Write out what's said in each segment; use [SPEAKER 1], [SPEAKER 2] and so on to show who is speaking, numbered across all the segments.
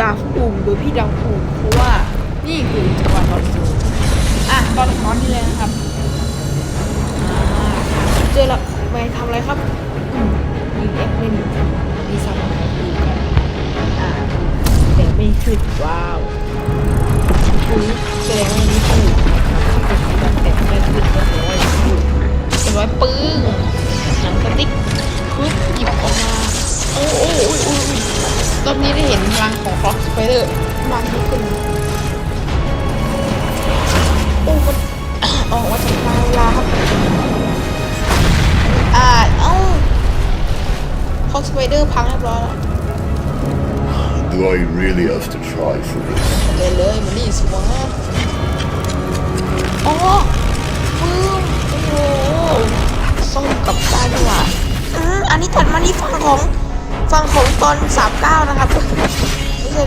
[SPEAKER 1] ดาบปุ่มโดยพี่ดาวปุ่มเพราะว่านี่คือจังหวะตอนสูงอะตอนตอนนี้เลยนะครับเจอแล้วไปทำอะไรครับมยิงเอ็กเล่นมีซัมดูกันอ่าแต่ไม่ขึ้นว้าวอุ้ยแสดงว่านี่ถูกแต่ไม่ขึ้นก็แสดงว่าถูกเป็นไว้ปึ้งหนังสติ๊กปึ๊บหยิบออกมา รอบนี้ได้เห็นพลังของฟ็อกสไปเดอร์มากยิ่งขึ้นโอ้มันออกมาจากลาวลาครับอ่าเอ้าฟ็อกสไปเดอร์พังเรียบร้อยแล้ว
[SPEAKER 2] Do I really have to try for this?
[SPEAKER 1] เลยเลยมันนี่สิวะอ๋อปึ้มโอ้โหส่งกลับบ้านดีกว่าอืมอันนี้ถัดมานี่ฝั่งของ ฝั่งของตอนสามเก้านะครับไม่ใช่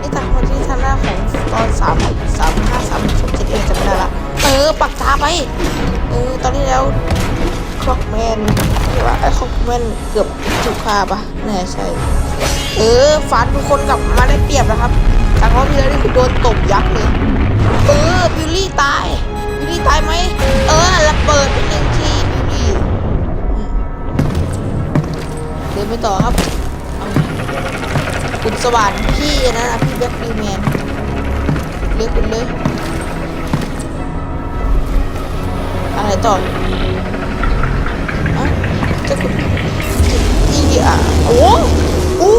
[SPEAKER 1] นี่ถัดมาที่ทางหน้าของตอนสามสามห้าสามสองเจ็ดเองจำไม่ได้ละเออปักตาไปเออตอนนี้แล้วคล็อกแมนหรือว่าไอ้คล็อกแมนเกือบถูกฆ่าปะแน่ใช่ เออฟันทุกคนกลับมาได้เปรียบนะครับแต่รอบที่แล้วนี่คือโดนตบยับเลยเออบิลลี่ตายบิลลี่ตายไหมเออระเบิดไปหนึ่งทีบิลลี่เดินไปต่อครับ สว่านพี่นะพี่แบ็คดีแมนเรียกคุณเลยอะไรต่ออะจะคุณที่อะโอ้โอ้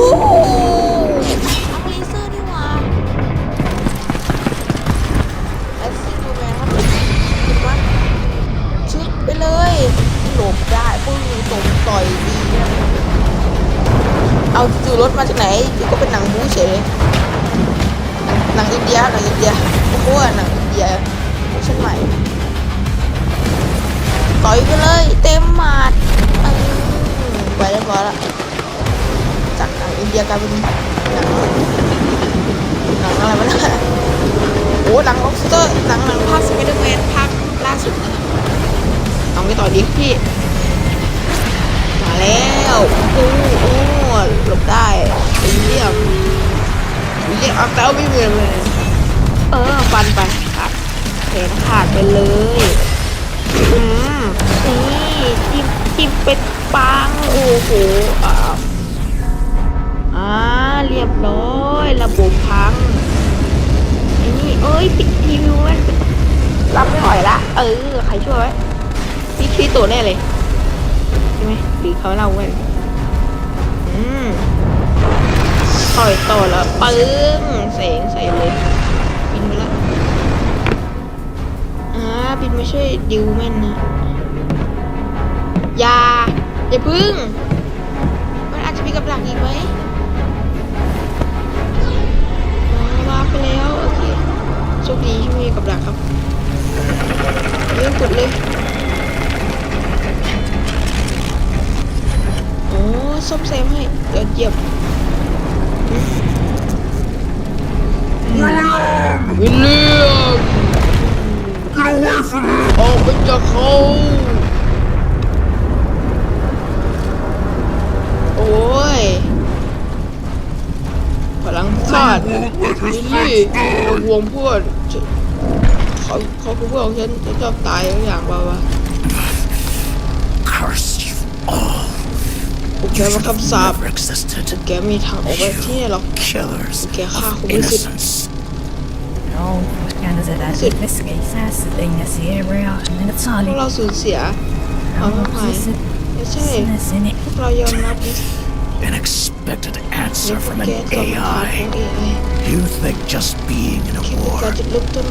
[SPEAKER 1] เอาจู่รถมาจากไหนจู่ก็เป็นหนังบู๊เฉยหนังอินเดียหนังอินเดียโอ้โหหนังอินเดียชันใหม่ต่อยไปเลยเต็มหมัดไปเรียบร้อยละจากหนังอินเดียกลายเป็นหนังหนังอะไรวะเนี่ยโอ้หนังล็อบสเตอร์หนังหนังภาคสไปเดอร์แมนภาคล่าสุดเอาไปต่อดีพี่มาแล้วโอ้โอ้ หลบได้วิลเลียมวิลเลียมเอาแต่ไม่เหมือนเลย เออฟันไปขาดแขนขาดไปเลยอืมนี่จิ้มจิ้มเป็นปังโอ้โหอ่าอ่าเรียบร้อยระบบพังไอ้นี่เอ้ยปิดทีวิวมันรับไม่ไหวละ เออ ใครช่วยไว้พี่คีตัวแน่เลย ใช่ไหมหรือเขาเล่าไว้ ต่อยต่อแล้วปึ้งเสงใส่เลยบินไปแล้วอ่าบินไม่ใช่ดิวแม่นนะอย่าอย่าพึ่ง มันอาจจะมีกับหลังอีกไหมวาร์ปไปแล้ว โอเคโชคดีที่มีกับหลังครับเรื่องกดเลย ซ่อมแซมให้เดี๋ยวเหยียบวิลเลียม
[SPEAKER 2] Get away from him!
[SPEAKER 1] ออกไปจากเขาโอ้ยพลังชาติลิลลี่เอาวงพวดเขาเขาคือพวกของฉันจะชอบตายทุกอย่างบ้าวะ
[SPEAKER 2] จ
[SPEAKER 1] อว่าคำสาปแกมีทางออกไปที่ไหนหรอก
[SPEAKER 2] แก
[SPEAKER 1] ฆ่าคุณไม่
[SPEAKER 3] สิทธิ์
[SPEAKER 1] Oh,
[SPEAKER 3] Canada that investigate says the
[SPEAKER 1] is the area
[SPEAKER 3] and then it's all
[SPEAKER 1] เราสูญเสียเอาไม่ไหวไม่ใช่พวกเรายอมรับ
[SPEAKER 2] An expected answer from an AI. You think just being in a war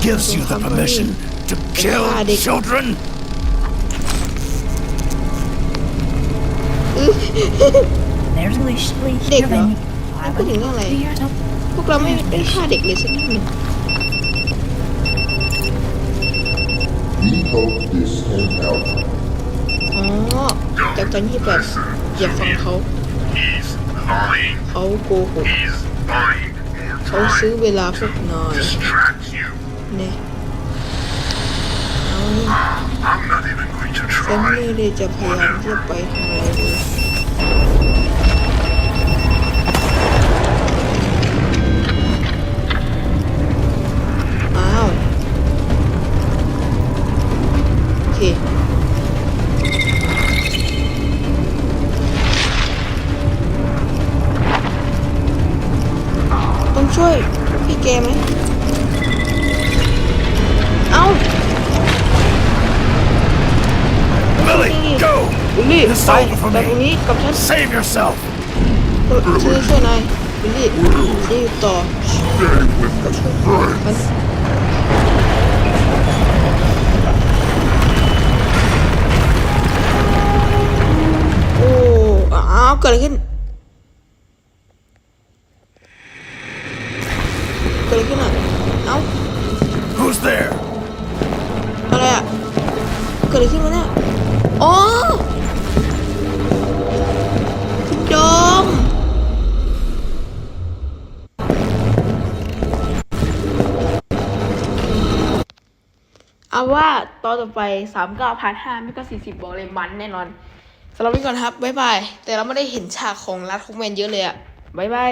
[SPEAKER 2] gives you the permission to kill children?
[SPEAKER 3] เ There's a leash leash
[SPEAKER 1] เด็กเหรอ
[SPEAKER 3] coming
[SPEAKER 1] ไม่พูดถึงเรื่องอะไร
[SPEAKER 3] Here, no.
[SPEAKER 1] พวกเราไม่ได้ฆ่าเด็กเลยสักนิดหนึ่ง
[SPEAKER 4] We hope this can help.
[SPEAKER 1] อ๋อจากตอนที่แบบอย่าฟังเขา
[SPEAKER 5] He's lying.
[SPEAKER 1] เขาโกหก
[SPEAKER 5] He's buying
[SPEAKER 1] เขา
[SPEAKER 5] more
[SPEAKER 1] ซื้อ
[SPEAKER 5] time.
[SPEAKER 1] เวลาพวกนาย
[SPEAKER 5] Distract you.
[SPEAKER 1] เนี่ย ฉันไม่ได้จะพยายามจะไปทำอะไรเลยอ้าวโอเคต้องช่วยพี่เกมไหม
[SPEAKER 5] go!
[SPEAKER 1] วิลลี่
[SPEAKER 5] This is
[SPEAKER 1] ไป
[SPEAKER 5] over for
[SPEAKER 1] ไปตรง
[SPEAKER 5] me.
[SPEAKER 1] นี้กับฉัน
[SPEAKER 5] Save yourself!
[SPEAKER 1] ช่วยช่วยช่วยนายวิลลี่จะอยู่ต่อ
[SPEAKER 4] Stay with us, friend.
[SPEAKER 1] มันโอ้อ้าวเกิดอะไรขึ้นเกิดอะไรขึ้นอะเอ้า
[SPEAKER 5] Who's there?
[SPEAKER 1] อะไรอะเกิดอะไรขึ้นวะเนี่ย อ๋อคุณโดมเอาว่าตอนต่อไปสามเก้าพันห้าไม่ก็สี่สิบบอกเลยมันแน่นอนสำหรับวันนี้ก่อนครับ บ๊ายบาย แต่เราไม่ได้เห็นฉากของรัดคุกแมนเยอะเลยอะบ๊ายบาย